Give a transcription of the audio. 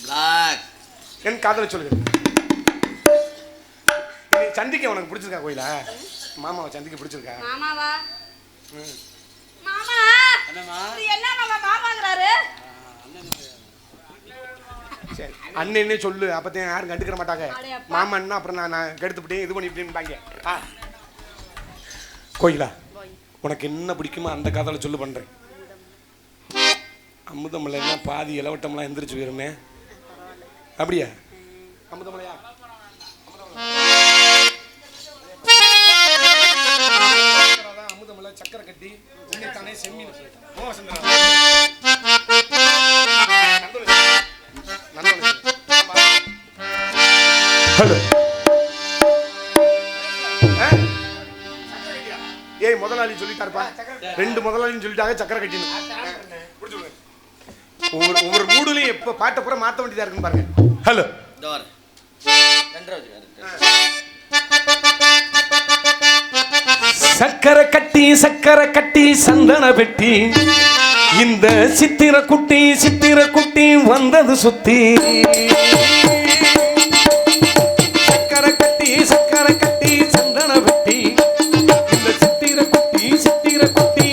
Black என் காதல சொல்லுங்க. சந்திக்க உனக்கு பிடிச்சிருக்கா கோயிலா? மாமாவை சந்திக்க பிடிச்சிருக்கா? மாமாவா? ம். மாமா! என்ன மாமா? மாமாங்கிறாரு? சரி அண்ணன்னே சொல்லு. அப்பத்தையும் யாரும் கண்டுக்கிற மாட்டாங்க. மாமன்னா அப்புறம் நான் நான் கெடுத்துப்பிட்டேன் இது பண்ணிவிட்டேன்பாங்க ஆ. கோயிலா? உனக்கு என்ன பிடிக்குமோ அந்த காதல சொல்லு பண்றேன். அமுதமலைன்னா பாதி இளவட்டம்லாம் எந்திரிச்சு போயிருமே அப்படியா அமுதமலையா அமுதமலை. சக்கரை கட்டி செம்மீன். ஹலோ ஆ? ஏய் முதலாளி சொல்லிட்டாருப்பா ரெண்டு முதலாளின்னு சொல்லிட்டாங்க சக்கரை கட்டினு ஒவ்வொரு ஒவ்வொரு மூடுலையும் எப்போ பாட்டை பூரா மாற்ற வேண்டியதாக இருக்குன்னு பாருங்க. ஹலோ. சக்கரை கட்டி சக்கரை கட்டி சந்தன பெட்டி இந்த சித்திர குட்டி சித்திர குட்டி வந்தது சுத்தி. சக்கரை கட்டி சக்கரை கட்டி சந்தன பெட்டி இந்த சித்திர குட்டி சித்திர குட்டி